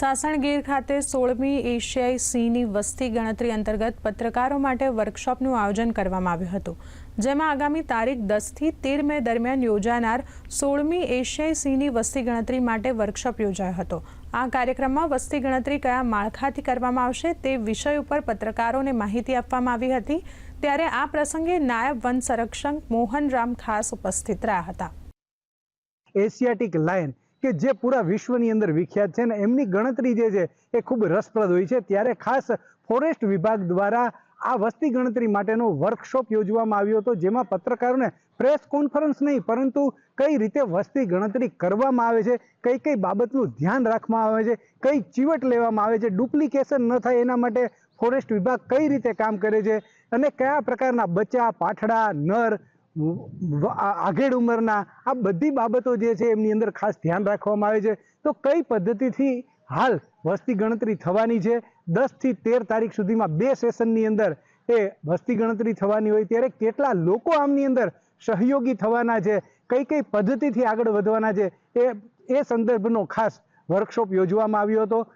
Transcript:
સાસણગીર ખાતે સોળમી એશિયાઈ સિંહની વસ્તી ગણતરી અંતર્ગત પત્રકારો માટે વર્કશોપનું આયોજન કરવામાં આવ્યું હતું, જેમાં આગામી તારીખ દસથી તેર મે દરમિયાન યોજાનાર સોળમી એશિયાઈ સિંહની વસ્તી ગણતરી માટે વર્કશોપ યોજાયો હતો. આ કાર્યક્રમમાં વસ્તી ગણતરી કયા માળખાથી કરવામાં આવશે તે વિષય ઉપર પત્રકારોને માહિતી આપવામાં આવી હતી. ત્યારે આ પ્રસંગે નાયબ વન સંરક્ષક મોહન રામ ખાસ ઉપસ્થિત રહ્યા હતા. એશિયાટિક લાયન કે જે પૂરા વિશ્વની અંદર વિખ્યાત છે ને એમની ગણતરી જે છે એ ખૂબ રસપ્રદ હોય છે. ત્યારે ખાસ ફોરેસ્ટ વિભાગ દ્વારા આ વસ્તી ગણતરી માટેનો વર્કશોપ યોજવામાં આવ્યો હતો, જેમાં પત્રકારોને પ્રેસ કોન્ફરન્સ નહીં, પરંતુ કઈ રીતે વસ્તી ગણતરી કરવામાં આવે છે, કઈ કઈ બાબતનું ધ્યાન રાખવામાં આવે છે, કઈ ચીવટ લેવામાં આવે છે, ડુપ્લિકેશન ન થાય એના માટે ફોરેસ્ટ વિભાગ કઈ રીતે કામ કરે છે અને કયા પ્રકારના બચ્ચા પાઠડા નર વ- આ- આગેડ ઉંમરના આ બધી બાબતો જે છે એમની અંદર ખાસ ધ્યાન રાખવામાં આવે છે. તો કઈ પદ્ધતિથી હાલ વસ્તી ગણતરી થવાની છે? દસથી તેર તારીખ સુધીમાં બે સેશનની અંદર એ વસ્તી ગણતરી થવાની હોય ત્યારે કેટલા લોકો આમની અંદર સહયોગી થવાના છે? કઈ કઈ પદ્ધતિથી આગળ વધવાના છે? એ એ સંદર્ભનો ખાસ વર્કશોપ યોજવામાં આવ્યો હતો.